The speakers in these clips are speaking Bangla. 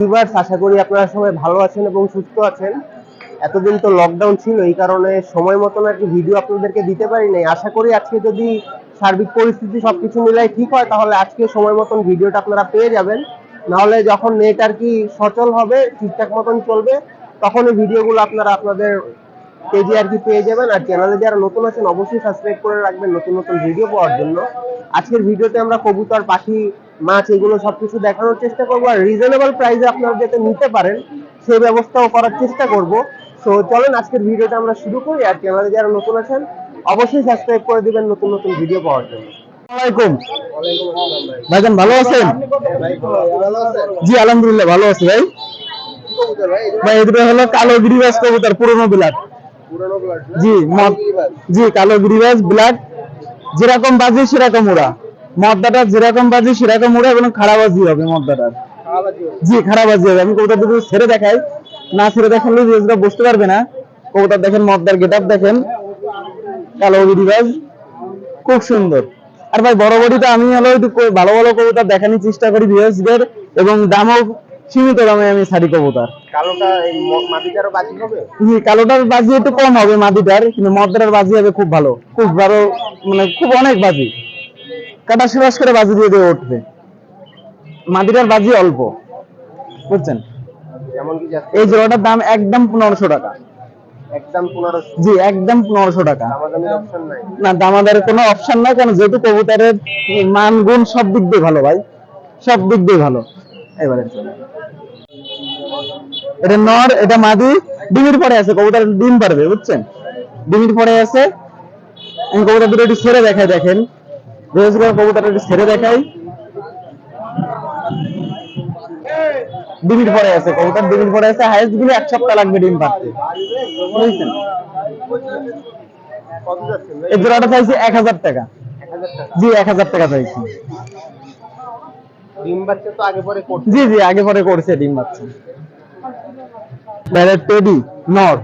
আশা করি আপনারা সবাই ভালো আছেন এবং সুস্থ আছেন। এতদিন তো লকডাউন ছিল, এই কারণে সময় মতন আর কি ভিডিও আপনাদেরকে দিতে পারি নাই। আশা করি আজকে যদি সার্বিক পরিস্থিতি সবকিছু মিলাই ঠিক হয়, তাহলে আজকে সময় মতন ভিডিওটা আপনারা পেয়ে যাবেন। নাহলে যখন নেট আর কি সচল হবে, ঠিকঠাক মতন চলবে তখন এই ভিডিওগুলো আপনারা আপনাদের পেজে আর কি পেয়ে যাবেন। আর চ্যানেলে যারা নতুন আছেন, অবশ্যই সাবস্ক্রাইব করে রাখবেন নতুন নতুন ভিডিও পাওয়ার জন্য। আজকের ভিডিওতে আমরা কবুতর, পাখি মাছ এগুলো সবকিছু দেখানোর চেষ্টা করব আর রিজনেবল প্রাইসে আপনারা যাতে নিতে পারেন সেই ব্যবস্থাও করার চেষ্টা করব। তো চলেন আজকের ভিডিওটা আমরা শুরু করি। আর চ্যানেলে যারা নতুন আছেন অবশ্যই সাবস্ক্রাইব করে দিবেন নতুন নতুন ভিডিও পাওয়ার জন্য। আসসালামাইকুম ভাইজান ভালো আছেন? জি আলহামদুলিল্লাহ ভালো আছি ভাই। ভাই এগুলো হলো কালো গিরিবাস কবুতর পুরনো বিলাট জি জি কালো গিরিবাস বিলাট যেরকম বাজি সেরকম উড়া মদ্দাটা যেরকম বাজি সেরকম উড়া এবং খারাপ বাজি হবে মদ্দাটার। জি খারাপ বাজি হবে। আমি কবুতর দুটো ছেড়ে দেখাই না ছেড়ে দেখালে ভিউজরা বুঝতে পারবে না। কবুতর দেখেন মদ্দার গেটআপ দেখেন। কালো গিরিবাস খুব সুন্দর। আর ভাই বড় বডিতে আমি হলো একটু ভালো ভালো কবুতর দেখানোর চেষ্টা করি ভিউয়ার্সদের এবং দামও সীমিত দামে আমি ছাড়ি কবুতর। কালোটা এই বাজি হবে? জি কালোটার বাজি একটু কম হবে মাদিটার কিন্তু মদ্রার বাজি হবে খুব ভালো। খুব ভালো মানে খুব অনেক বাজি। কাটা সুরাস করে বাজি দিয়ে দিয়ে উঠবে। মাদিটার বাজি অল্প। বুঝছেন? এই জোড়াটার দাম একদম পনেরোশো টাকা। একদম জি একদম পনেরোশো টাকা। দামাদামির অপশন নাই। না দামাদারের কোনো অপশন নাই কারণ যেহেতু কবুতরের মান গুণ সব দিক দিয়ে ভালো ভাই। সব দিক দিয়ে ভালো। এবারে এটা নর এটা মাদি। ডিমির পরে আছে কবুতর ডিম পারবে বুঝছেন? ডিমির পরে আছে। কবুতর দুটো একটু ছেড়ে দেখায় দেখেন। ছেড়ে দেখাই। ডিমির পরে আছে কবুতর ডিমির পরে আছে হাইস্টগুলো এক সপ্তাহ লাগবে ডিম পারতে বুঝছেন? এই জোড়াটা চাইছি এক হাজার টাকা। জি এক হাজার টাকা চাইছি। ডিম বাচ্চা তো আগে পরে করতে জি জি আগে পরে করছে ডিম বাচ্চা। টেডি নর।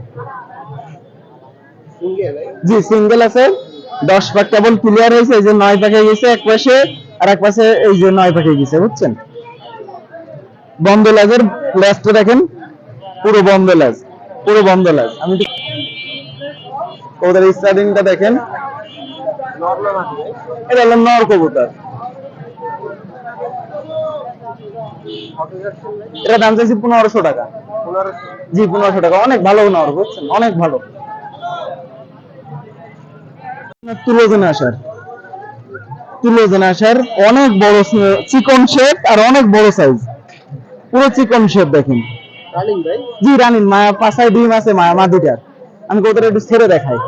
জি সিঙ্গেল আছে। দশ পাক কেবল ক্লিয়ার হয়েছে এই যে নয় পাকে গেছে এক পাশে আর এক পাশে এই যে নয় পাকে গেছে বুঝছেন? বন্ধ লাজের ল্যাজটা দেখেন পুরো বন্ধ লাজ পুরো বন্ধ লাজ। আমি ওদের স্টার্টিংটা দেখেন। এটা হলো নর কবুতর। এটা দাম চাইছি পনেরোশো টাকা। জি পনেরোশো টাকা। অনেক ভালো নর বুঝছেন? অনেক ভালো। তুলোজন আসার তুলোজন আসার অনেক বড় চিকন শেপ আর অনেক বড় সাইজ পুরো চিকন শেপ দেখেন। জি রানিন মায়া পাশায় ডিম আছে মায়া মাদিটার আমি কবুতর একটু ছেড়ে দেখাই।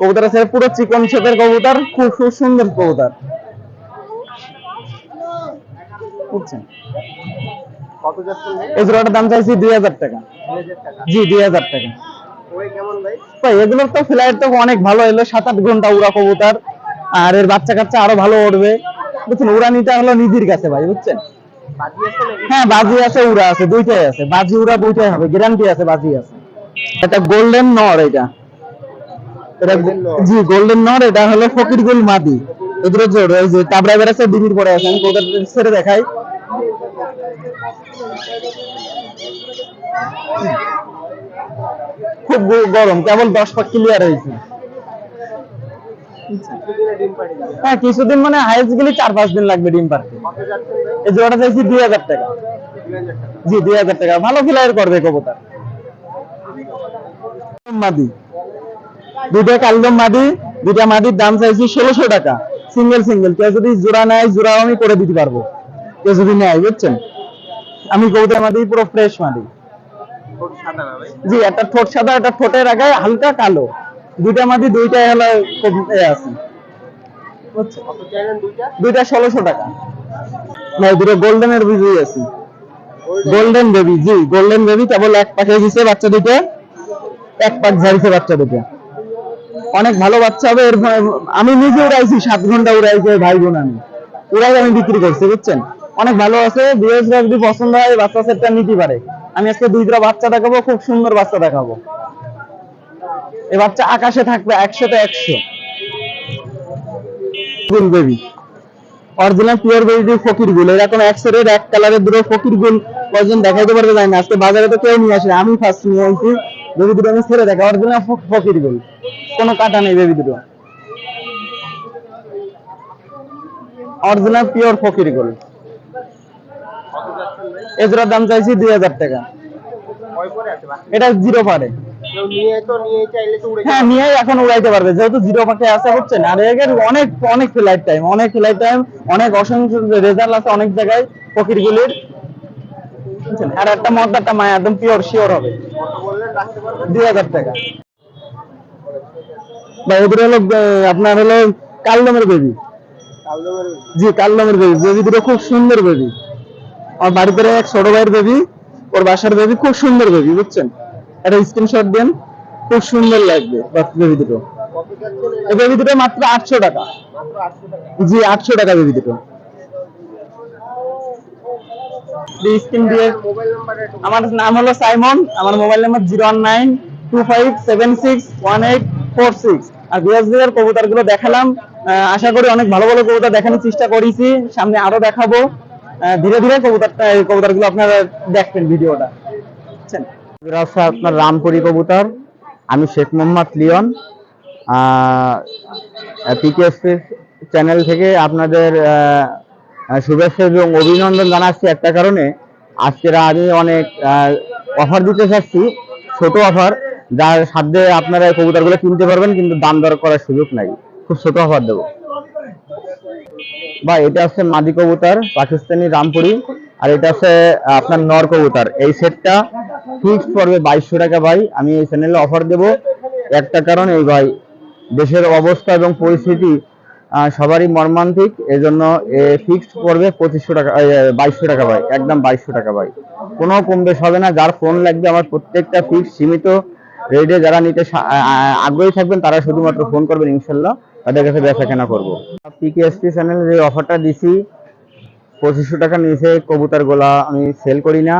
কবুতর ছেড়ে পুরো চিকন শেপের কবুতর খুব খুব সুন্দর কবুতর। বুঝছেন? এই জোড়াটার দাম চাইছি দুই হাজার টাকা। জি দুই হাজার টাকা। ভাই এগুলোর তো ফ্লাইট তো অনেক ভালো এলো সাত আট ঘণ্টা উড়া কবুতর আর এর বাচ্চা কাচ্চা আরও ভালো উড়বে। বুঝছেন উড়ানিটা হলো নিধির কাছে ভাই বুঝছেন? হ্যাঁ বাজি আছে উড়া আছে দুইটাই আছে। বাজি উড়া দুইটাই হবে গ্যারান্টি আছে বাজি আছে। এটা গোল্ডেন নর এটা। এটা জি গোল্ডেন নর এটা হলো ফকির গুল মাদি। এগুলো জোর এই যে তাবড়া বেড়াচ্ছে ডিমির পরে আছে আমি কোথাও ছেড়ে দেখাই। খুব গরম, কেবল দশ পাক ক্লিয়ার হয়েছে। হ্যাঁ কিছুদিন মানে হাইস্ট গেলে চার পাঁচ দিন লাগবে ডিম পারতে এই জোড়াটা চাইছি দুই হাজার টাকা। জি, দুই হাজার টাকা। ভালো ফিলার করবে কবুতর। মাদি। দুইটা কালদম মাদি, দুইটা মাদির দাম চাইছি ষোলোশো টাকা। সিঙ্গেল সিঙ্গেল কেউ যদি জোড়া নেয়, জোড়াও আমি করে দিতে পারব। কেউ যদি নেয়, বুঝছেন? আমি কবুতর মাদি, পুরো ফ্রেশ মাদি। জি একটা ঠোঁট সাদা একটা ঠোঁটের আগে হালকা কালো। দুইটা দুইটাই হলো আছে। চাইলেন দুইটা? ষোলোশো টাকা। না দুটো গোল্ডেনের আছে। গোল্ডেন বেবি জি গোল্ডেন বেবি কেবল এক পাকে দিছে বাচ্চা দুটো। এক পাক ঝাড়িছে বাচ্চা দুটো। অনেক ভালো বাচ্চা হবে এর আমি নিজে উড়াইছি সাত ঘণ্টা উড়াইছি ভাই বোন আমি। উড়াই আমি বিক্রি করছি বুঝছেন? অনেক ভালো আছে বিএসরা যদি পছন্দ হয় বাচ্চা সেটটা নিতে পারে। আমি আজকে দুইটা বাচ্চা দেখাবো, খুব সুন্দর বাচ্চা দেখাবো। এই বাচ্চা আকাশে থাকবে একশোতে একশো। বেবি অরিজিনাল পিওর বেরিটি ফকির গুল। এরকম এক সেটের এক কালারের ফকির গুল কয়েকজন দেখাইতে পারবে জানি না। আজকে বাজারে তো কেউ নিয়ে আসে আমি ফার্স্ট নিয়ে আসছি বেবি দুটো আমি ছেড়ে দেখা অরিজিনাল ফকির গুল। কোনো কাটা নেই বেবি দুটো। অরিজিনাল পিওর ফকির গুল। এজোড়ার দাম চাইছি দুই হাজার টাকা। এটা জিরো পারে। হ্যাঁ নিয়ে এখন উড়াইতে পারবে। যেহেতু জিরো পাখি আছে হচ্ছে না এর অনেক অনেক ফ্লাইট টাইম অনেক ফ্লাইট টাইম অনেক অসংখ্য রেজাল্ট আছে অনেক জায়গায় পকিরগুলির বুঝছেন? আর একটা মদ্দারটা মায়া একদম পিওর শিওর হবে। দুই হাজার টাকা। বা হলো আপনার হলো কালদমের বেবি জি কালদমের বেবি বেবি দুটো খুব সুন্দর বেবি আমার বাড়িতে এক ছোট ভাইয়ের বেবি ওর বাসার বেবি খুব সুন্দর বেবি বুঝছেন? একটা স্ক্রিনশট দেন, খুব সুন্দর লাগবে বেবি দুটো। বেবি দুটো মাত্র আটশো টাকা। জি, আটশো টাকা বেবি দুটো। আমার নাম হলো সাইমন, আমার mobile number zero one nine two five seven six one eight four six আর বিরাজদের কবুতরগুলো দেখালাম। আশা করি অনেক ভালো ভালো কবুতর দেখানোর চেষ্টা করেছি। সামনে আরও দেখাবো। ধীরে ধীরে কবুতরটা এই কবুতরগুলো আপনারা দেখবেন ভিডিওটা। বুঝছেন? আপনার রামপুরি কবুতর। আমি Sheikh Mohammad Leone. PKSP channel থেকে আপনাদের শুভেচ্ছা এবং অভিনন্দন জানাচ্ছি একটা কারণে। আজকের আমি অনেক অফার দিতে চাচ্ছি, ছোট অফার যার সাধ্যে আপনারা এই কবুতরগুলো কিনতে পারবেন, কিন্তু দাম দর করার সুযোগ নাই। খুব ছোট অফার দেবো। বা এটা হচ্ছে মাদি কবুতর, পাকিস্তানি রামপুরি। আর এটা হচ্ছে আপনার নর কবুতর। এই সেটটা ফিক্সড পড়বে বাইশশো টাকা ভাই। আমি এই চ্যানেলে অফার দেব। একটা কারণ এই ভাই, দেশের অবস্থা এবং পরিস্থিতি সবারই মর্মান্তিক। এজন্য ফিক্সড পড়বে পঁচিশশো টাকা বাইশশো টাকা ভাই। একদম বাইশশো টাকা ভাই। কোনো কম বেশ হবে না। যার ফোন লাগবে, আমার প্রত্যেকটা ফিক্স সীমিত রেটে যারা নিতে আগ্রহী থাকবেন, তারা শুধুমাত্র ফোন করবেন, ইনশাল্লাহ। তাদের কাছে বেচা কেনা করব। পিকেএসপি চ্যানেলে যে অফারটা দিছি, পঁচিশশো টাকা নিয়েছে, কবুতর গোলা আমি সেল করি না।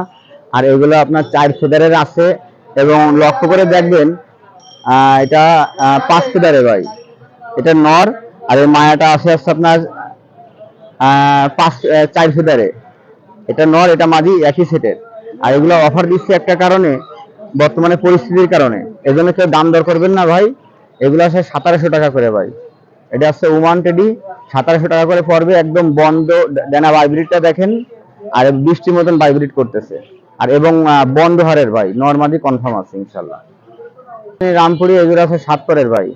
আর এগুলো আপনার চার ফেদারের আছে এবং লক্ষ্য করে দেখবেন এটা পাঁচ ফেদারে ভাই এটা নর, আর এই মায়াটা আছে হচ্ছে আপনার পাঁচ চার ফেদারে। এটা নর, এটা মাঝি, একই সেটের। আর এগুলো অফার দিচ্ছি একটা কারণে, বর্তমানে পরিস্থিতির কারণে। এজন্য কেউ দাম দর করবেন না ভাই। এগুলো আছে সতেরোশো টাকা করে ভাই। এটা হচ্ছে উমান টেডি সতেরোশো টাকা করে পড়বে, একদম বন্ধ ডানা ভাইব্রিডটা দেখেন, আর বৃষ্টির মতন ভাইব্রিড করতেছে। আর এবং বন্ধ হারের ভাই নর্মাদি কনফার্ম আছে, ইনশাল্লাহ। রামপুরি এগুলো আছে সাত পরের ভাই।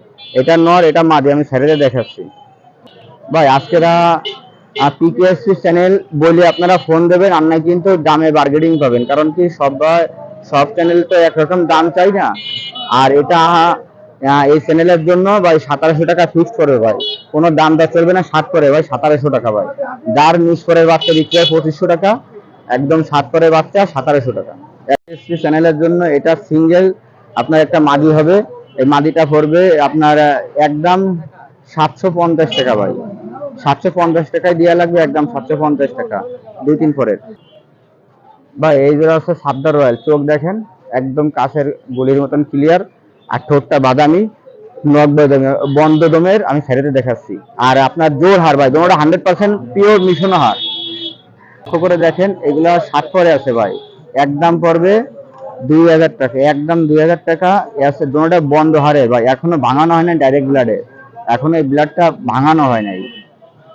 এটা নর, এটা মাদি, আমি ছেড়ে দেখাচ্ছি। ভাই, আজকেরা পিকেএসসি চ্যানেল বলে আপনারা ফোন দেবেন, আর কিন্তু দামে বার্গেনিং পাবেন। কারণ কি সবাই, সব চ্যানেল তো একরকম দাম চাই না। আর এটা এই চ্যানেলের জন্য ভাই সতেরোশো টাকা ফিক্সড করবে ভাই। কোনো দাম দর চলবে না, সাত করে ভাই, সতেরোশো টাকা ভাই। যার মিস করে বাচ্চা বিক্রি হয় পঁচিশশো টাকা, একদম সাত করে বাচ্চা, সতেরোশো টাকা। এসপি চ্যানেলের জন্য এটা সিঙ্গেল আপনার একটা মাদি হবে। এই মাদিটা পড়বে আপনার একদম সাতশো পঞ্চাশ টাকা ভাই। সাতশো পঞ্চাশ টাকায় দেওয়া লাগবে, একদম সাতশো পঞ্চাশ টাকা, দুই তিন পরের। ভাই, এই জোড়া হচ্ছে সাবদার রয়্যাল, চোখ দেখেন, একদম কাছের গুলির মতন ক্লিয়ার আর ঠোঁটটা বাদামি বন্ধ দমের আমি ছেড়েতে দেখাচ্ছি। আর আপনার জোর হার ভাই, দোনোটা হান্ড্রেড পার্সেন্ট পিওর মিশনো হার লক্ষ্য করে দেখেন, এগুলা ষাট পরে আছে ভাই। একদম পড়বে দুই হাজার টাকা, একদম দুই হাজার টাকা। আছে দোনোটা বন্ধ হারে ভাই, এখনও ভাঙানো হয় না ডাইরেক্ট ব্লাডে এখনও এই ব্লাডটা ভাঙানো হয় নাই।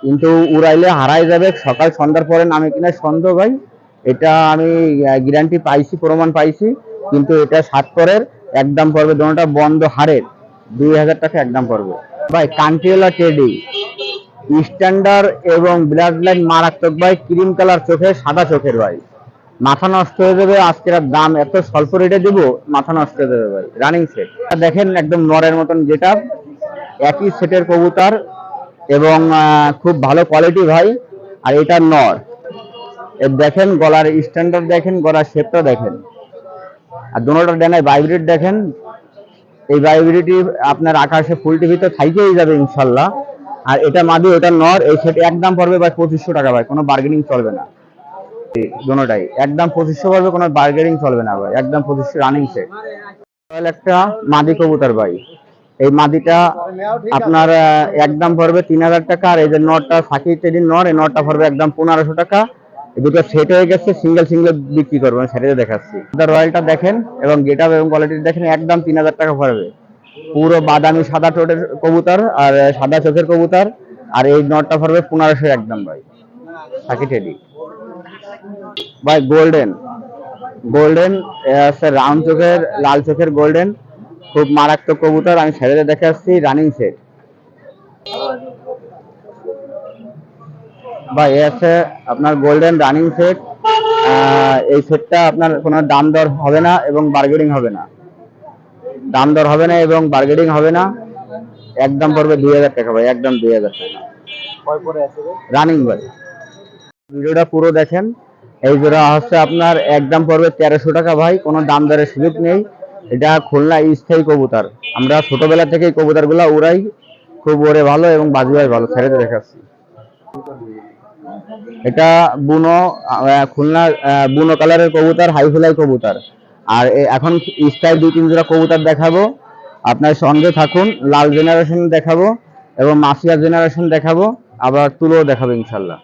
কিন্তু উড়াইলে হারাই যাবে, সকাল সন্ধ্যার পরে নামে কিনা সন্দেহ ভাই। এটা আমি গ্যারান্টি পাইছি, প্রমাণ পাইছি। কিন্তু এটা সাত পরের একদম পড়বে, দোনোটা বন্ধ হারের। দুই হাজার টাকা একদম পড়বে। ভাই কান্ট্রিওলা টেডি স্ট্যান্ডার্ড এবং ব্লাড লাইন মারাত্মক, ভাই ক্রিম কালার চোখে, সাদা চোখের, ভাই। মাথা নষ্ট হয়ে যাবে, আজকের দাম এত স্বল্প রেটে দিব, মাথা নষ্ট হয়ে যাবে, ভাই। রানিং সেট দেখেন, একদম নরের মতন যেটা, একই সেটের কবুতর এবং খুব ভালো কোয়ালিটি ভাই। আর এটা নর। দেখেন, গলার স্ট্যান্ডার্ড দেখেন, গলার শেপটা দেখেন। আর দুটোটার ডানায় ভাইব্রেট দেখেন, এই ভাইব্রেটি আপনার আকাশে ফুল টিভিতে থাইকেই যাবে ইনশাল্লাহ। আর এটা মাদি, ওটা নর, এই সেট একদম পড়বে ভাই পঁচিশশো টাকা ভাই, কোনো বার্গেনিং চলবে না। দুটাই একদম পঁচিশশো পড়বে, কোনো বার্গেনিং চলবে না ভাই একদম পঁচিশশো রানিং সেট একটা মাদি কবুতর ভাই, এই মাদিটা আপনার একদম পড়বে তিন হাজার টাকা, আর এই যে নটটা সাকি টেডির নর, এই নটটা পড়বে একদম পনেরোশো টাকা। দুটো সেট হয়ে গেছে সিঙ্গেল সিঙ্গেল বিক্রি করব, আমি সেটাই দেখাচ্ছি। রয়্যালটা দেখেন, এবং গেট আপ এবং কোয়ালিটি দেখেন, একদম তিন হাজার টাকা পড়বে। পুরো বাদামি সাদা টোটের কবুতর আর সাদা চোখের কবুতর, আর এই নটটা পড়বে পনেরোশো একদম ভাই সাকি টেডি ভাই গোল্ডেন গোল্ডেন রাউন্ড চোখের, লাল চোখের গোল্ডেন খুব মারাত্মক কবুতর, আমি ছেড়ে দেখে আসছি রানিং সেট বা এ আছে আপনার গোল্ডেন রানিং সেট এই সেটটা আপনার কোনো দাম দর হবে না এবং বার্গেনিং হবে না। দাম দর হবে না এবং বার্গেনিং হবে না। একদম পড়বে দুই হাজার টাকা ভাই একদম দুই হাজার টাকা? রানিং ভাই। ভিডিওটা পুরো দেখেন। এই জোড়া হচ্ছে আপনার একদম পড়বে তেরোশো টাকা ভাই কোনো দাম দরের সুযোগ নেই। এটা খুলনা স্থায়ী কবুতর। আমরা ছোটবেলা থেকেই কবুতরগুলো উড়াই। খুব ওরে ভালো এবং বাজি হয় ভালো ছেড়ে দেখাচ্ছি। এটা বুনো খুলনা বুনো কালারের কবুতর, হাই ফ্লাই কবুতর। আর এখন স্টাইল দুই, তিন জোড়া কবুতর দেখাবো। আপনার সঙ্গে থাকুন, লাল জেনারেশন দেখাবো এবং মাসিয়া জেনারেশন দেখাবো। আবার তুলো দেখাবো ইনশাল্লাহ।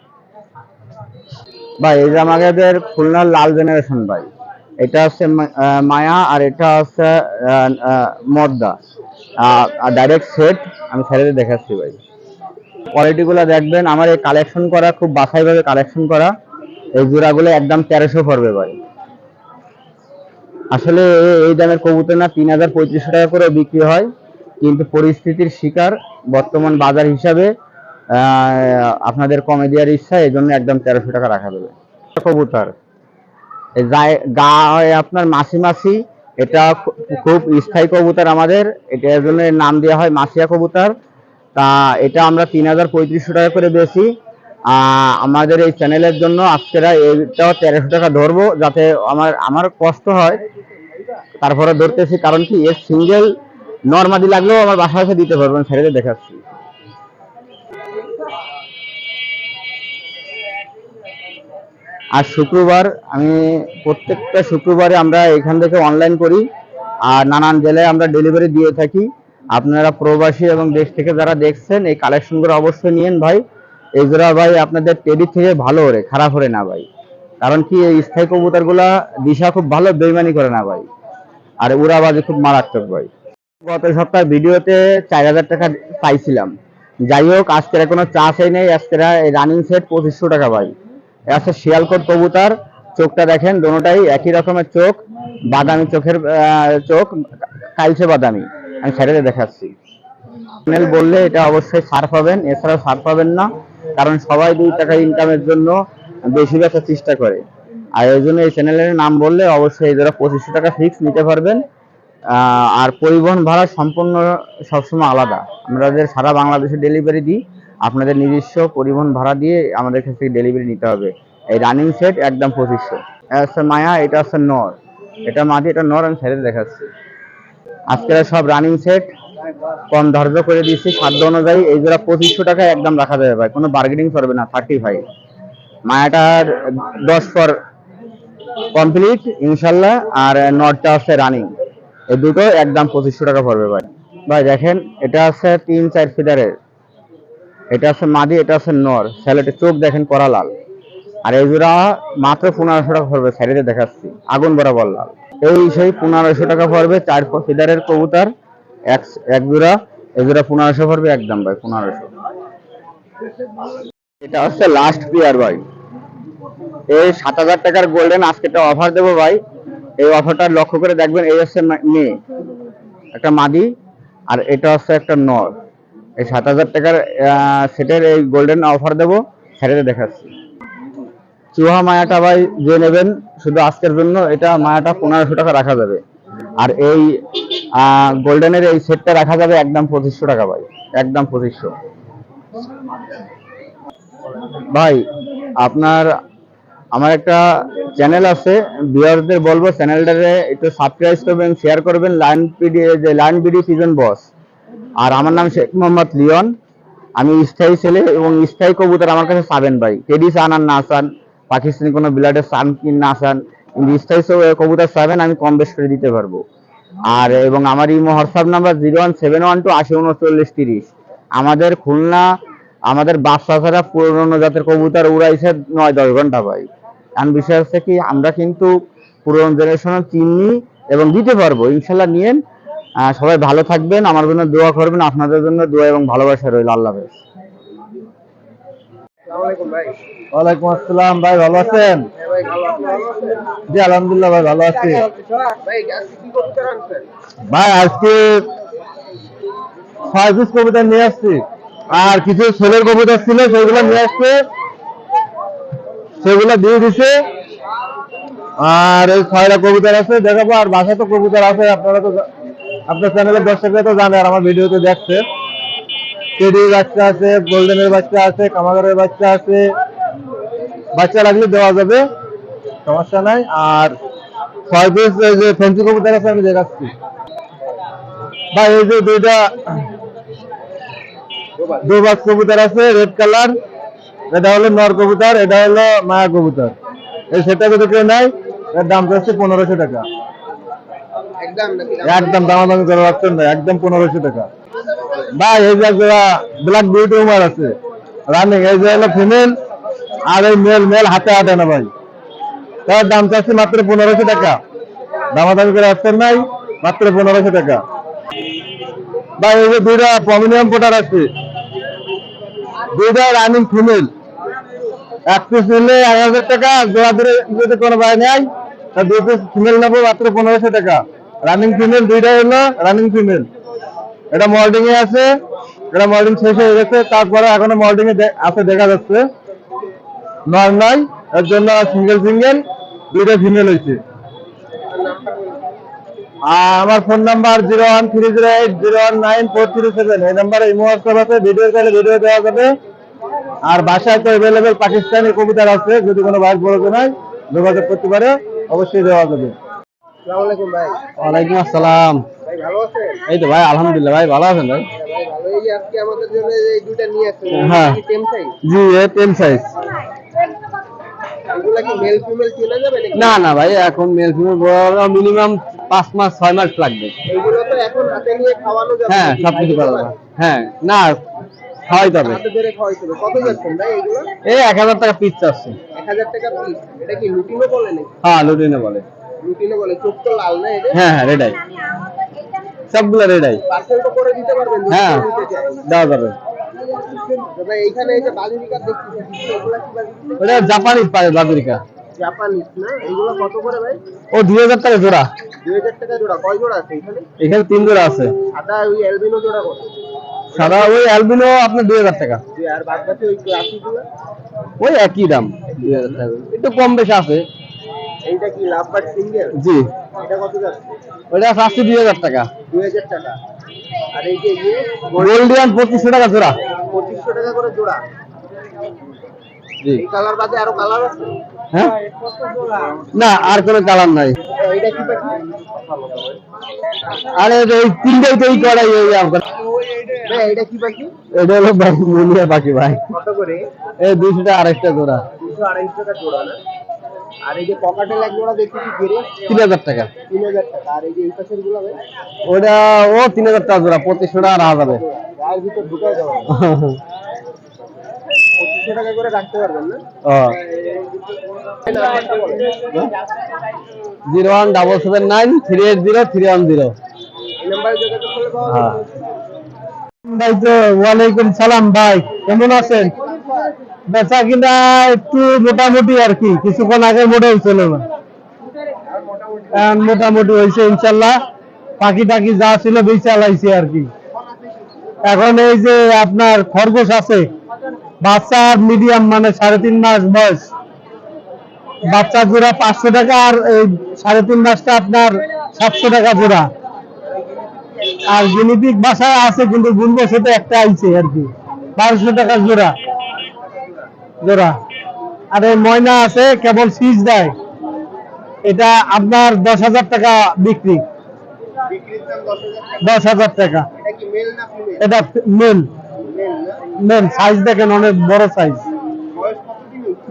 ভাই, এই যে আমাদের খুলনার লাল জেনারেশন ভাই, এটা হচ্ছে মায়া আর এটা হচ্ছে মদ্দা। ডাইরেক্ট সেট আমি ছেড়ে দেখাচ্ছি ভাই। কোয়ালিটি গুলো দেখবেন আমার এই কালেকশন করা খুব বাছাই ভাবে কালেকশন করা এই জোড়াগুলো একদম তেরোশো পড়বে ভাই। আসলে এই দামের কবুতর না তিন হাজার পঁয়ত্রিশশো টাকা করে বিক্রি হয় কিন্তু পরিস্থিতির শিকার বর্তমান বাজার হিসাবে আপনাদের কমে দেওয়ার ইচ্ছা এই জন্য একদম তেরোশো টাকা রাখা দেবে কবুতর? এই গা হয় আপনার মাসি মাসি এটা খুব স্থায়ী কবুতর আমাদের এটা এর জন্য নাম দেওয়া হয় মাসিয়া কবুতর। তা এটা আমরা তিন হাজার পঁয়ত্রিশশো টাকা করে বেশি আমাদের এই চ্যানেলের জন্য আজকেরা এইটাও তেরোশো টাকা ধরবো যাতে আমার আমার কষ্ট হয়। তারপরে ধরতেছি কারণ কি, এর সিঙ্গেল নর্মাদি লাগলেও আমার বাসা এসে দিতে পারব, আমি ছেড়ে দেখাচ্ছি। আর শুক্রবার, আমি প্রত্যেকটা শুক্রবারে আমরা এখান থেকে অনলাইন করি। আর নানান জেলায় আমরা ডেলিভারি দিয়ে থাকি। আপনারা প্রবাসী এবং দেশ থেকে যারা দেখছেন, এই কালেকশনগুলো অবশ্যই নিয়েন ভাই। এই জোড়া ভাই আপনাদের টেডি থেকে ভালো ওরে, খারাপ ওরে না ভাই। কারণ কি, এই স্থায়ী কবুতরগুলা দিশা খুব ভালো, বেইমানি করে না ভাই। আর উড়াবাজি খুব মারাত্মক ভাই। গত সপ্তাহ ভিডিওতে চার হাজার টাকা পাইছিলাম। যাই হোক, আজকের কোনো চাষই নেই আজকের রানিং সেট পঁচিশশো টাকা ভাই। আছে শিয়ালকোট কবুতর, চোখটা দেখেন, দোনোটাই একই রকমের চোখ, বাদামি চোখের চোখ, কালচে বাদামি। আমি ছেড়ে দেখাচ্ছি। চ্যানেল বললে এটা অবশ্যই ছাড় পাবেন, এছাড়াও ছাড় পাবেন না, কারণ সবাই দুই টাকা ইনকামের জন্য বেশি বেচার চেষ্টা করে। আর এই জন্য এই চ্যানেলের নাম বললে অবশ্যই যারা পঁচিশশো টাকা ফিক্স নিতে পারবেন। আর পরিবহন ভাড়া সম্পূর্ণ সবসময় আলাদা। আমাদের সারা বাংলাদেশে ডেলিভারি দিই, আপনাদের নিজস্ব পরিবহন ভাড়া দিয়ে আমাদের কাছ থেকে ডেলিভারি নিতে হবে। এই রানিং সেট একদম পঁচিশশো। হচ্ছে মায়া, এটা হচ্ছে নর। এটা মাদি এটা নর আমি ছেড়ে দেখাচ্ছি। আজকের সব রানিং সেট কম ধার্য করে দিয়েছি। সাধ্য অনুযায়ী এই জোড়া পঁচিশশো টাকা একদম রাখা যাবে ভাই। কোনো বার্গেনিং করবে না থার্টি ফাইভ মায়াটার দশ পর কমপ্লিট ইনশাল্লাহ। আর নটটা হচ্ছে রানিং এই দুটো একদম পঁচিশশো টাকা পড়বে ভাই। ভাই, দেখেন, এটা আছে তিন চার ফিদারের এটা আছে মাদি, এটা আছে নর। স্যালেটের চোখ দেখেন করা লাল। আর এই জোড়া মাত্র পনেরোশো টাকা পড়বে সাইডে দেখাচ্ছি। আগুন বরাবর লাল। এই সেই পনেরোশো টাকা পড়বে, চার ফিদারের কবুতর, এক এক জোড়া, এই জোড়া পনেরোশো পড়বে একদম ভাই, পনেরোশো। এটা হচ্ছে লাস্ট প্লেয়ার ভাই। এই সাত হাজার টাকার গোল্ডেন আজকে একটা অফার দেবো ভাই। এই অফারটা লক্ষ্য করে দেখবেন, এই হচ্ছে মেয়ে, একটা মাদি, আর এটা হচ্ছে একটা নর। এই সাত হাজার টাকার সেটের এই গোল্ডেন অফার দেবো সেটাতে দেখাচ্ছি। চুহা মায়াটা ভাই যে নেবেন, শুধু আজকের জন্য, এটা মায়াটা পনেরোশো টাকা রাখা যাবে। আর এই গোল্ডেনের এই সেটটা রাখা যাবে একদম পঁচিশশো টাকা ভাই, একদম পঁচিশশো। ভাই, আপনার, আমার একটা চ্যানেল আছে, ভিউয়ারদের বলব চ্যানেলটারে একটু সাবস্ক্রাইব করবেন শেয়ার করবেন, লাইন পিডি যে লাইন বিডি সিজন বস আর আমার নাম শেখ মোহাম্মদ লিওন। আমি স্থায়ী ছেলে এবং স্থায়ী কবুতর আমার কাছে পাবেন ভাই। টেডি চান আর না চান পাকিস্তানি কোনো ব্লাডের চান কি না কিন্তু স্থায়ী কবুতর চাবেন আমি কম বেশ করে দিতে পারব। আর এবং আমার imo WhatsApp number zero one seven one two আশি উনচল্লিশ তিরিশ। আমাদের খুলনা, আমাদের বাচ্চা ছাড়া পুরনো জাতের কবুতর উড়াইছে নয়, দশ ঘণ্টা ভাই। কারণ বিষয় হচ্ছে কি, আমরা কিন্তু পুরনো জেনারেশনের চিনি এবং দিতে পারব। ইনশাল্লাহ নিয়েন। সবাই ভালো থাকবেন, আমার জন্য দোয়া করবেন, আপনাদের জন্য দোয়া এবং ভালোবাসা রইল। আল্লাহ হাফেজ। ভাই। ওয়ালাইকুম আসসালাম, ভাই ভালো আছেন? জি, আলহামদুলিল্লাহ, ভাই ভালো আছি। ভাই, আজকে ছয় কবিতা নিয়ে আসছি। আর কিছু ছেলের কবিতা ছিল, সেগুলো নিয়ে আসছে। সেগুলো দিয়ে দিছে। আর এই ছয়টা কবিতার আছে, দেখাবো। আর বাসায় তো কবিতার আছে, আপনারা তো আপনার চ্যানেলের দর্শকরা তো জানে আর আমার ভিডিওতে দেখছে। টেডির বাচ্চা আছে, গোল্ডেনের বাচ্চা আছে, কামাগারের বাচ্চা আছে। বাচ্চা রাখলে দেওয়া যাবে, সমস্যা নাই। আর ছয় পিস যে ফেন্সি কবুতর আছে, আমি দেখাচ্ছি। ভাই, এই যে দুইটা দুবাস কবুতর আছে রেড কালার এটা হলো নর কবুতর, এটা হলো মায়া কবুতর। এই সেটা যদি কেউ নাই এর দাম হচ্ছে পনেরোশো টাকা। একদম দামাদামি করার অপশন নাই একদম পনেরোশো টাকা। ভাই, এই যে ব্ল্যাক বিউটি উমার আছে রানিং এই যে হলো ফিমেল আর এই মেল মেল, হাতে হাতে না ভাই। তার দাম চাচ্ছি মাত্র পনেরোশো টাকা। দামাদামি করে অপশন নাই, মাত্র পনেরোশো টাকা। ভাই, এই যে দুইটা পমিনিয়াম পোটার আছে। দুইটা রানিং ফিমেল এক পিস নিলে এক হাজার টাকা, জোড়া ধরে যদি কোনো ভাই নেয়, তা দুই পিস ফিমেল নেব মাত্র পনেরোশো টাকা। রানিং ফিমেল দুইটা হলো রানিং ফিমেল এটা মল্ডিং এ আছে, এটা মল্ডিং শেষ হয়ে গেছে, তারপরে এখনও মল্ডিং এ আছে, দেখা যাচ্ছে। নর নয় এর জন্য সিঙ্গেল সিঙ্গেল দুইটা ফিমেল হয়েছে আর আমার phone number zero one three zero eight zero one nine four three seven এই নাম্বারে ইমো হোয়াটসঅ্যাপ আছে ভিডিও চাইলে ভিডিও দেওয়া যাবে। আর বাসায় তো অ্যাভেলেবেল পাকিস্তানি কবিতার আছে যদি কোনো প্রয়োজন হয় যোগাযোগ করতে পারে অবশ্যই দেওয়া যাবে। ভাই। ওয়ালাইকুম আসসালাম। এই তো ভাই আলহামদুলিল্লাহ ভাই ভালো আছেন ভাই? এই আজকে আমাদের জন্য এই দুইটা নিয়ে আসছেন হ্যাঁ। টেম সাইজ জি এ টেন সাইজ যাবে না না ভাই এখন মেল ফিমেল মিনিমাম পাঁচ মাস ছয় মাস লাগবে। যাবে। হ্যাঁ নাকি? সব করা যাবে। হ্যাঁ না ভাই এগুলো এই এক হাজার টাকা পিস চাচ্ছে হ্যাঁ লুটিনে বলে। লুটিনো বলে। চোখ তো লাল না হ্যাঁ হ্যাঁ রেডাই সবগুলো পারবেন যদি হ্যাঁ। দেওয়া যাবে। ওটা জাপানি পায় বাদুরিকা ও দুই হাজার টাকা জোড়া। এখানে? তিন জোড়া আছে। সাদা ওই অ্যালবিনো আপনার দুই হাজার টাকা। ওই একই দাম। দুই হাজার টাকা। একটু কম বেশি আছে। এইটা কি লাভ বাট সিঙ্গেল জি। এটা কত যাচ্ছে? ওটা চাচ্ছি দুই হাজার টাকা। দুই হাজার টাকা। আর এই যে ইয়ে গোল্ডিয়ান পঁচিশশো টাকা জোড়া। পঁচিশশো টাকা করে জোড়া। জি। এই কালার বাদে আরও কালার আছে? হ্যাঁ? না আর কোনো কালার নাই। এইটা কি পাখি? আরে এই তিনটাই তো এই করাই এই আপনার ভাই এইটা কি পাখি? এটা হলো মুনিয়া পাখি ভাই। কত করে? এই দুইশো টাকা আড়াইশটা জোড়া। দুশো আড়াইশো টাকা জোড়া না? আর এই যে পকেটের এক জোড়া দেখতেছি তিন হাজার টাকা। তিন হাজার টাকা। আর এই যে এই পাশেরগুলো ভাই? ওটা ও তিন হাজার টাকা জোড়া টাকা রাখা যাবে গায়ের ভিতর টাকা করে রাখতে পারবেন না? এই নাম্বারে যোগাযোগ করলে পাওয়া হ্যাঁ। যাবে ভাই তো ওয়ালাইকুম সালাম ভাই কেমন আছেন? বেচা কিনা একটু মোটামুটি আর কি। কিছুক্ষণ আগে মোটা হয়েছিল না। মোটামুটি হয়েছে ইনশাল্লাহ। পাখি টাকি যা ছিল বেশি চালাইছে আর কি। এখন এই যে আপনার খরগোশ আছে বাচ্চা মিডিয়াম মানে সাড়ে তিন মাস বয়স। বাচ্চা জোড়া পাঁচশো টাকা আর এই সাড়ে তিন মাসটা আপনার সাতশো টাকা জোড়া। আর গিনিপিক বাসায় আছে, কিন্তু গুনবো সেটা একটা আইছে আর কি। বারোশো টাকা জোড়া। জোড়া। আর এই ময়না আছে, কেবল সিজ দেয় এটা আপনার দশ হাজার টাকা বিক্রি। দশ হাজার টাকা। এটা মেল। মেল সাইজ দেখেন, অনেক বড় সাইজ?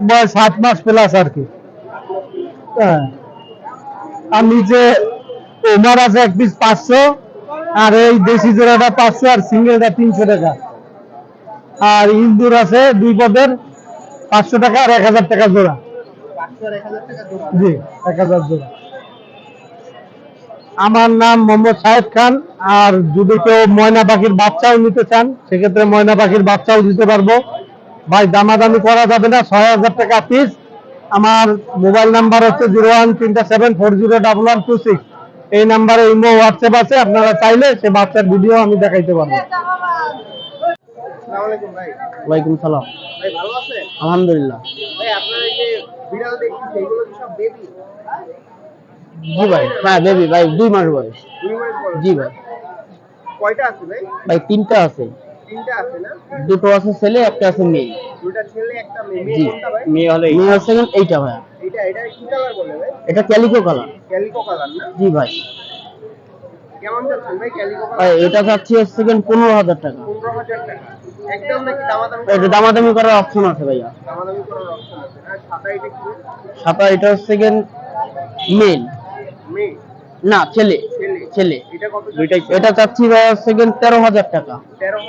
বয়স সাত মাস প্লাস আর কি। হ্যাঁ। আর নিচে ওমার আছে এক পিস পাঁচশো, আর এই দেশি জোড়াটা পাঁচশো, আর সিঙ্গেলটা তিনশো টাকা। আর ইন্দুর আছে দুই পদের। পাঁচশো টাকা আর এক হাজার টাকা জোড়া। জি, এক হাজার জোড়া। আমার নাম মোহাম্মদ সাহেব খান, আর যদি কেউ ময়না পাখির বাচ্চাও নিতে চান, সেক্ষেত্রে ময়না পাখির বাচ্চাও দিতে পারব। ভাই, দামাদামি করা যাবে না, ছয় হাজার টাকা পিস আমার মোবাইল নাম্বার হচ্ছে জিরো ওয়ান তিনটা seven four zero double one two six. এই নাম্বারে ইমো, হোয়াটসঅ্যাপ আছে, আপনারা চাইলে সে বাচ্চার ভিডিও আমি দেখাইতে পারব। ওয়ালাইকুম সালাম। ভাই ভালো আছেন? আলহামদুলিল্লাহ। ভাই আপনার এই যে বিড়াল দেখতেছি এগুলো কি সব বেবি জি ভাই হ্যাঁ বেবি ভাই দুই মাস বয়স। দুই মাস বয়স। জি ভাই। কয়টা আছে ভাই? ভাই তিনটা আছে। তিনটা আছে না? দুটো আছে ছেলে একটা আছে মেয়ে। দুইটা ছেলে একটা মেয়ে। মেয়ে কোনটা ভাই? মেয়ে হলে মেয়ে হচ্ছে এইটা ভাইয়া। এটা এটা কি কালার বলে ভাই? এটা ক্যালিকো কালার ক্যালিকো কালার না? জি ভাই। কেমন যাচ্ছেন ভাই? ক্যালিকো এটা চাচ্ছি হচ্ছে কিন্তু পনেরো হাজার টাকা। পনেরো হাজার টাকা। একদম নাকি দামাদামি এটা দামাদামি করার অপশন আছে ভাইয়া। দামাদামি করার অপশন আছে। আর সাদা এটা কি? সাতা এটা মেল। মেয়ে না ছেলে। ছেলে। এটা কত দুইটাই এটা চাচ্ছি ভাই হচ্ছে কিন্তু তেরো হাজার টাকা।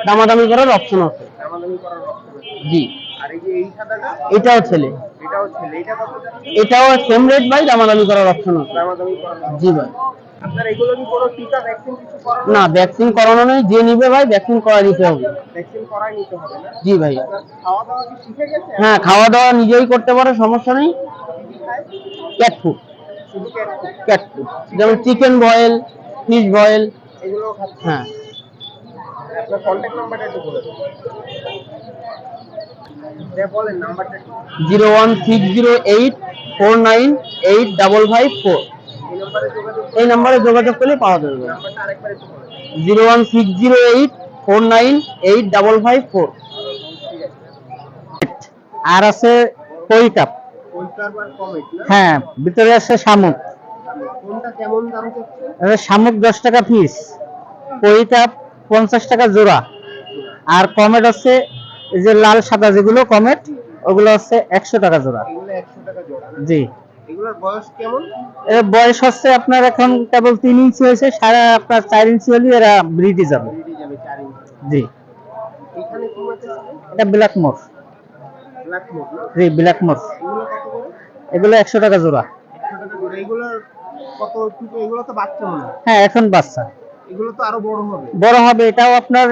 দামাদামি করার অপশন আছে। দামাদামি করার অপশন জি। আর এই যে এই সাদাটা এটাও ছেলে। এটাও ছেলে। এটা কত এটাও সেম রেট ভাই দামাদামি করার অপশন আছে। দামাদামি করার জি ভাই। আপনার এগুলো কি কোনো টিকা ভ্যাকসিন কিছু করানো না ভ্যাকসিন করানো নেই যে নিবে ভাই ভ্যাকসিন করা দিতে হবে। ভ্যাকসিন করাই নিতে হবে না? জি ভাই। খাওয়া দাওয়া কি শিখে গেছে? হ্যাঁ খাওয়া দাওয়া নিজেই করতে পারে সমস্যা নেই। Cat food? ক্যাট ফুড যেমন চিকেন বয়েল ফিশ বয়েল এগুলো হ্যাঁ। আপনার কন্ট্যাক্ট নাম্বারটা একটু বলে দেন। হ্যাঁ। Zero one six zero eight four nine eight double five four. এই নাম্বারে যোগাযোগ করলে পাওয়া যাবে। Zero one six zero eight four nine eight double five four. আর আছে কই হ্যাঁ ভিতরে আছে শামুক। এটা শামুক দশ টাকা পিস কই পঞ্চাশ টাকা জোড়া। আর কমেট হচ্ছে যে লাল সাদা যেগুলো কমেট, ওগুলো হচ্ছে একশো টাকা জোড়া? জি। এগুলোর বয়স কেমন? এর বয়স হচ্ছে আপনার এখন কেবল তিন ইঞ্চি হয়েছে সাড়ে আপনার চার ইঞ্চি হলে এরা ব্রিডি যাবে। জি। এখানে কি মাছ এটা ব্ল্যাক মোর। ব্ল্যাক জি ব্ল্যাক মোর। এগুলো কত করে? এগুলো একশো টাকা জোড়া। একশো টাকা জোড়া। এগুলোর কত এগুলো তো বাচ্চা মনে হ্যাঁ এখন বাচ্চা। এগুলো তো আরও বড় হবে। বড় হবে এটাও আপনার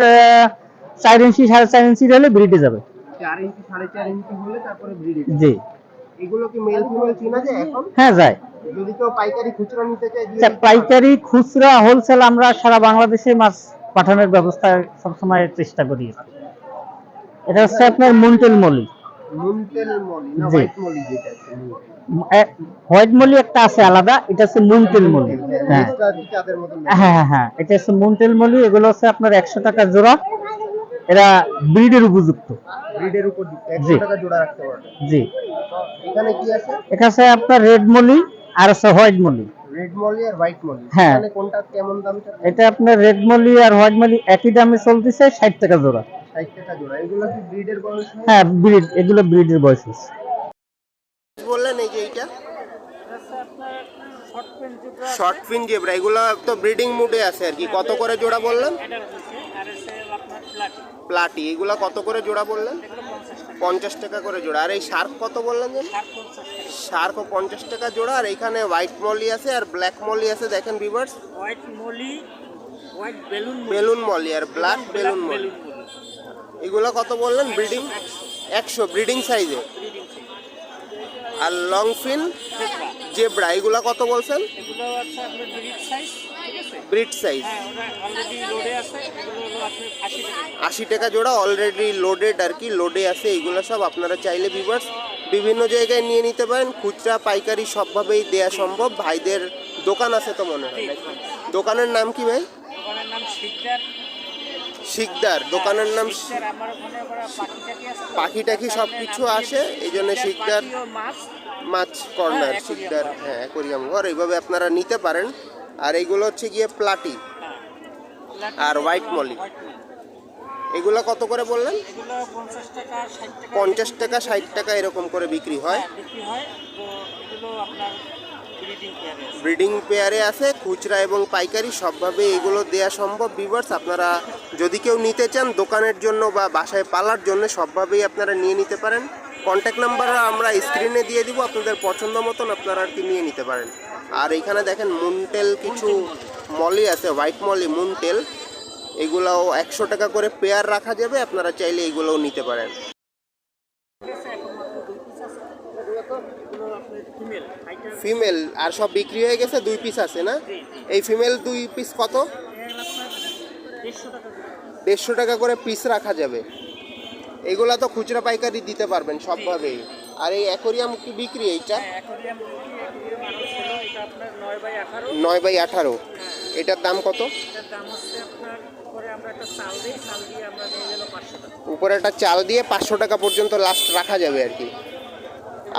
চার ইঞ্চি সাড়ে চার ইঞ্চি হলে ব্রিডে যাবে। চার ইঞ্চি সাড়ে চার ইঞ্চি হলে তারপরে ব্রিডিং জি। এগুলো কি মেল ফিমেল চেনা যায় এখন? হ্যাঁ যায়। যদি কেউ পাইকারি খুচরা নিতে চায় আচ্ছা? পাইকারি খুচরা হোলসেল আমরা সারা বাংলাদেশে মাছ পাঠানোর ব্যবস্থা সবসময় চেষ্টা করি। এটা হচ্ছে আপনার মুন্টেল মলি। হোয়াইট মলি যেটা আছে হোয়াইট মলি একটা আছে আলাদা এটা হচ্ছে মুন্টেল মলি। হ্যাঁ। হ্যাঁ হ্যাঁ হ্যাঁ এটা হচ্ছে মুন্টেল মলি এগুলো হচ্ছে আপনার একশো টাকা জোড়া। এরা ব্রিডের উপযুক্ত। ব্রিডের উপর দিতে টাকা জোড়া রাখতে পারবে। জি। এখানে কি আছে? এটা আপনার রেড মলি আর আছে হোয়াইট মলি রেড মলি আর হোয়াইট মলি হ্যাঁ। কোনটা কেমন দাম এটা আপনার রেড মলি আর হোয়াইট মলি একই দামে চলতেছে টাকা জোড়া। টাকা জোড়া। এগুলো কি ব্রিডের বয়স হ্যাঁ? ব্রিড এগুলো ব্রিডের বয়স বললেন এই যে এইটা? শর্ট ফিন জেব্রা এগুলো তো ব্রিডিং মুডে আছে আর কি। কত করে জোড়া বললেন? প্লাটি এগুলো কত করে জোড়া বললেন? পঞ্চাশ টাকা করে জোড়া। আর এই শার্ক কত বললেন যে শার্কও পঞ্চাশ টাকা জোড়া। আর এখানে হোয়াইট মলি আছে আর ব্ল্যাক মলি আছে দেখেন viewers white molly white balloon balloon molly আর ব্ল্যাক বেলুন মলি। এগুলো কত বললেন? ব্রিডিং একশো ব্রিডিং সাইজে। আর লং ফিন জেব্রা এগুলো কত বলছেন? এগুলো আছে আপনার ব্রিড সাইজ। ঠিক আছে ব্রিড সাইজ হ্যাঁ আশি টাকা। জোড়া অলরেডি লোডেড আর কি লোডে আছে এইগুলো সব আপনারা চাইলে ভিভার্স বিভিন্ন জায়গায় নিয়ে নিতে পারেন। খুচরা পাইকারি সবভাবেই দেয়া সম্ভব। ভাইদের দোকান আছে তো মনে হয় দোকানের নাম কি ভাই? শিকদার। দোকানের নাম পাখি টাকি সব কিছু আসে এই জন্য শিকদার মাছ। কর্নার শিকদার হ্যাঁ অ্যাকোরিয়াম ঘর। এইভাবে আপনারা নিতে পারেন। আর এইগুলো হচ্ছে গিয়ে প্লাটি হ্যাঁ। আর হোয়াইট মলি এগুলো কত করে বললেন? পঞ্চাশ টাকা ষাট টাকা। এরকম করে বিক্রি হয়। হ্যাঁ, ব্রিডিং পেয়ারে আছে। খুচরা এবং পাইকারি সবভাবে এগুলো দেয়া সম্ভব। ভিউয়ার্স আপনারা যদি কেউ নিতে চান দোকানের জন্য বা বাসায় পালার জন্য সবভাবেই আপনারা নিয়ে নিতে পারেন। কন্ট্যাক্ট নাম্বার আমরা স্ক্রিনে দিয়ে দিব আপনাদের পছন্দ মতন আপনারা আর কি নিয়ে নিতে পারেন। আর এখানে দেখেন মুনটেল কিছু মলি আছে, হোয়াইট মলি, মুনটেল। এগুলাও একশো টাকা করে পেয়ার রাখা যাবে, আপনারা চাইলে এগুলোও নিতে পারেন। ফিমেল, আর সব বিক্রি হয়ে গেছে, দুই পিস আছে না? এই ফিমেল দুই পিস কত? দেড়শো টাকা করে পিস রাখা যাবে। এগুলা তো খুচরা পাইকারি দিতে পারবেন সবভাবেই। আর এই অ্যাকোরিয়াম কি বিক্রি এইটা? নয় বাই আঠারো। আঠারো। এটার দাম কত? উপরে একটা চাল দিয়ে পাঁচশো টাকা। পর্যন্ত লাস্ট রাখা যাবে আর কি।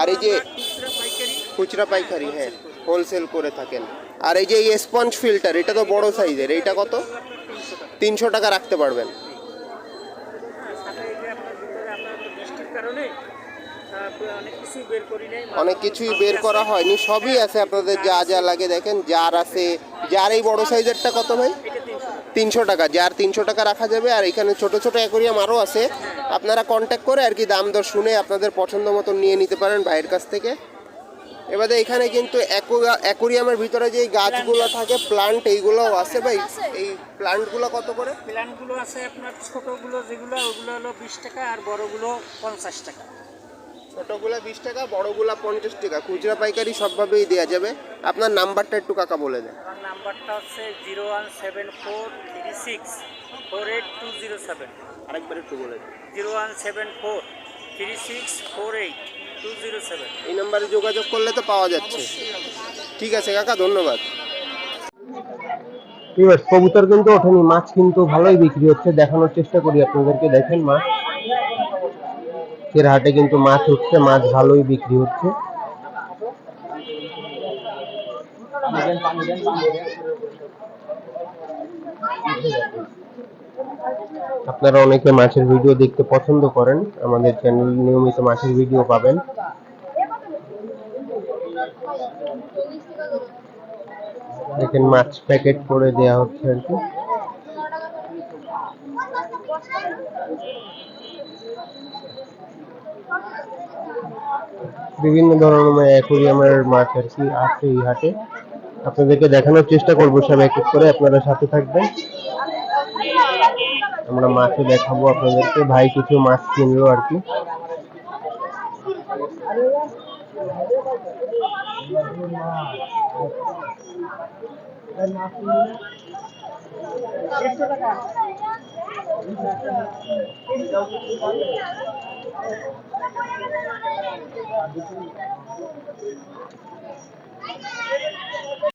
আর এই যে খুচরা পাইকারি হ্যাঁ হোলসেল করে। থাকেন। আর এই যে এই স্পঞ্জ ফিল্টার এটা তো বড় সাইজের এইটা কত? তিনশো টাকা রাখতে পারবেন। হ্যাঁ, অনেক অনেক কিছুই বের করা হয়নি সবই আছে আপনাদের যা যা লাগে দেখেন যার আছে যার এই বড় সাইজেরটা কত ভাই? তিনশো টাকা। যার তিনশো টাকা রাখা যাবে আর এখানে ছোট ছোট অ্যাকোরিয়াম আরও আছে আপনারা কন্ট্যাক্ট করে আর কি দাম দর শুনে আপনাদের পছন্দ মতো নিয়ে নিতে পারেন ভাইয়ের কাছ থেকে। এবারে এখানে কিন্তু অ্যাকো- অ্যাকোরিয়ামের ভিতরে যে গাছগুলো থাকে প্লান্ট এইগুলোও আছে ভাই? এই প্লান্টগুলো কত করে? প্লান্টগুলো আছে আপনার ছোটোগুলো যেগুলো ওগুলো হলো বিশ টাকা আর বড়গুলো পঞ্চাশ টাকা। ছোটগুলা বিশ টাকা বড়গুলা পঞ্চাশ টাকা। খুচরা পাইকারি সবভাবেই দেওয়া যাবে। আপনার নাম্বারটা একটু কাকা বলে দেন। আমার নাম্বারটা হচ্ছে zero one seven four three six four eight two zero seven. আরেকবার একটু বলে দেন। Zero one seven four three six four eight two zero seven. এই নাম্বারে যোগাযোগ করলে তো পাওয়া যাচ্ছে। ঠিক আছে কাকা ধন্যবাদ। কবুতর কিন্তু ওঠেনি মাছ কিন্তু ভালোই বিক্রি হচ্ছে দেখানোর চেষ্টা করি আপনাদেরকে। দেখেন মাছ। এর হাটে কিন্তু মাছ উঠছে, মাছ ভালোই বিক্রি হচ্ছে। আপনারা অনেকে মাছের ভিডিও দেখতে পছন্দ করেন, আমাদের চ্যানেল নিয়মিত মাছের ভিডিও পাবেন। দেখেন, মাছ প্যাকেট করে দেয়া হচ্ছে আর কি। বিভিন্ন ধরনের অ্যাকোরিয়ামের মাছ আর কি আছে এই হাটে। আপনাদেরকে দেখানোর চেষ্টা করব সব এক এক করে, আপনারা সাথে থাকবেন। আমরা মাছে দেখাবো আপনাদেরকে, ভাই কিছু মাছ কিনলো আর কি। はい。